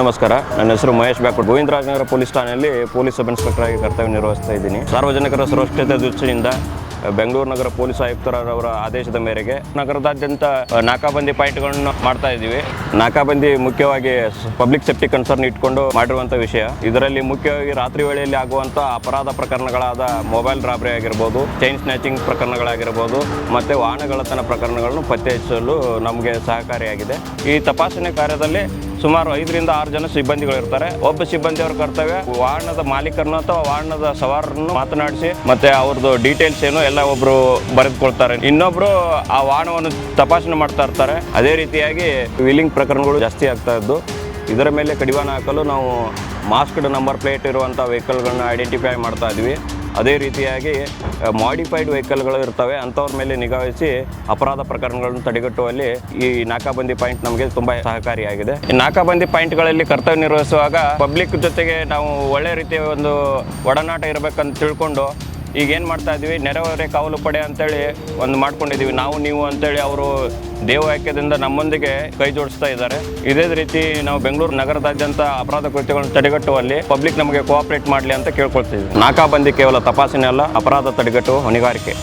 ನಮಸ್ಕಾರ. ನನ್ನ ಹೆಸರು ಮಹೇಶ್ ಬ್ಯಾಕ್ವರ್ಡ್ ಗೋವಿಂದರಾಜನಗರ ಪೊಲೀಸ್ ಠಾಣೆಯಲ್ಲಿ ಪೊಲೀಸ್ ಸಬ್ ಇನ್ಸ್ಪೆಕ್ಟರ್ ಆಗಿ ಕರ್ತವ್ಯ ನಿರ್ವಹಿಸ್ತಾ ಇದ್ದೀನಿ. ಸಾರ್ವಜನಿಕರ ಸುರಕ್ಷತೆ ದೃಷ್ಟಿಯಿಂದ ಬೆಂಗಳೂರು ನಗರ ಪೊಲೀಸ್ ಆಯುಕ್ತರವರ ಆದೇಶದ ಮೇರೆಗೆ ನಗರದಾದ್ಯಂತ ನಾಕಾಬಂದಿ ಪಾಯಿಂಟ್ಗಳನ್ನು ಮಾಡ್ತಾ ಇದ್ದೀವಿ. ನಾಕಾಬಂದಿ ಮುಖ್ಯವಾಗಿ ಪಬ್ಲಿಕ್ ಸೇಫ್ಟಿ ಕನ್ಸರ್ನ್ ಇಟ್ಕೊಂಡು ಮಾಡಿರುವಂಥ ವಿಷಯ. ಇದರಲ್ಲಿ ಮುಖ್ಯವಾಗಿ ರಾತ್ರಿ ವೇಳೆಯಲ್ಲಿ ಆಗುವಂಥ ಅಪರಾಧ ಪ್ರಕರಣಗಳಾದ ಮೊಬೈಲ್ ರಾಬರಿ ಆಗಿರ್ಬೋದು, ಚೈನ್ ಸ್ನ್ಯಾಚಿಂಗ್ ಪ್ರಕರಣಗಳಾಗಿರ್ಬೋದು, ಮತ್ತು ವಾಹನಗಳತನ ಪ್ರಕರಣಗಳನ್ನು ಪತ್ತೆ ಹಚ್ಚಲು ನಮಗೆ ಸಹಕಾರಿಯಾಗಿದೆ. ಈ ತಪಾಸಣೆ ಕಾರ್ಯದಲ್ಲಿ ಸುಮಾರು ಐದರಿಂದ ಆರು ಜನ ಸಿಬ್ಬಂದಿಗಳು ಇರ್ತಾರೆ ಒಬ್ಬ ಸಿಬ್ಬಂದಿಯವರ ಕರ್ತವ್ಯ ವಾಹನದ ಮಾಲೀಕರನ್ನು ಅಥವಾ ವಾಹನದ ಸವಾರರನ್ನು ಮಾತನಾಡಿಸಿ, ಮತ್ತೆ ಅವ್ರದ್ದು ಡೀಟೇಲ್ಸ್ ಏನು ಎಲ್ಲ ಒಬ್ರು ಬರೆದುಕೊಳ್ತಾರೆ ಇನ್ನೊಬ್ರು ಆ ವಾಹನವನ್ನು ತಪಾಸಣೆ ಮಾಡ್ತಾ ಇರ್ತಾರೆ. ಅದೇ ರೀತಿಯಾಗಿ ವೀಲಿಂಗ್ ಪ್ರಕರಣಗಳು ಜಾಸ್ತಿ ಆಗ್ತಾ ಇದ್ದು, ಇದರ ಮೇಲೆ ಕಡಿವಾಣ ಹಾಕಲು ನಾವು ಮಾಸ್ಕ್ಡ್ ನಂಬರ್ ಪ್ಲೇಟ್ ಇರುವಂಥ ವೆಹಿಕಲ್ಗಳನ್ನ ಐಡೆಂಟಿಫೈ ಮಾಡ್ತಾ ಇದ್ವಿ. ಅದೇ ರೀತಿಯಾಗಿ ಮಾಡಿಫೈಡ್ ವೆಹಿಕಲ್ಗಳು ಇರ್ತವೆ. ಅಂಥವ್ರ ಮೇಲೆ ನಿಗಾವಹಿಸಿ ಅಪರಾಧ ಪ್ರಕರಣಗಳನ್ನು ತಡೆಗಟ್ಟುವಲ್ಲಿ ಈ ನಾಕಾಬಂದಿ ಪಾಯಿಂಟ್ ನಮಗೆ ತುಂಬ ಸಹಕಾರಿಯಾಗಿದೆ ಈ ನಾಕಾಬಂದಿ ಪಾಯಿಂಟ್ಗಳಲ್ಲಿ ಕರ್ತವ್ಯ ನಿರ್ವಹಿಸುವಾಗ ಪಬ್ಲಿಕ್ ಜೊತೆಗೆ ನಾವು ಒಳ್ಳೆ ರೀತಿಯ ಒಂದು ಒಡನಾಟ ಇರಬೇಕಂತ ತಿಳ್ಕೊಂಡು ಈಗ ಏನು ಮಾಡ್ತಾ ಇದ್ದೀವಿ ನೆರೆಹೊರೆ ಕಾವಲು ಪಡೆ ಅಂತೇಳಿ ಒಂದು ಮಾಡ್ಕೊಂಡಿದ್ದೀವಿ ನಾವು, ನೀವು ಅಂತೇಳಿ ಅವರು ದೇವವಾಕ್ಯದಿಂದ ನಮ್ಮೊಂದಿಗೆ ಕೈ ಜೋಡಿಸ್ತಾ ಇದ್ದಾರೆ. ಇದೇ ರೀತಿ ನಾವು ಬೆಂಗಳೂರು ನಗರದಾದ್ಯಂತ ಅಪರಾಧ ಕೃತ್ಯಗಳನ್ನು ತಡೆಗಟ್ಟುವಲ್ಲಿ ಪಬ್ಲಿಕ್ ನಮಗೆ ಕೋಆಪರೇಟ್ ಮಾಡಲಿ ಅಂತ ಕೇಳ್ಕೊಳ್ತೀವಿ ನಾಕಾಬಂದಿ ಕೇವಲ ತಪಾಸಣೆ ಅಲ್ಲ, ಅಪರಾಧ ತಡೆಗಟ್ಟುವ ಹೊಣೆಗಾರಿಕೆ.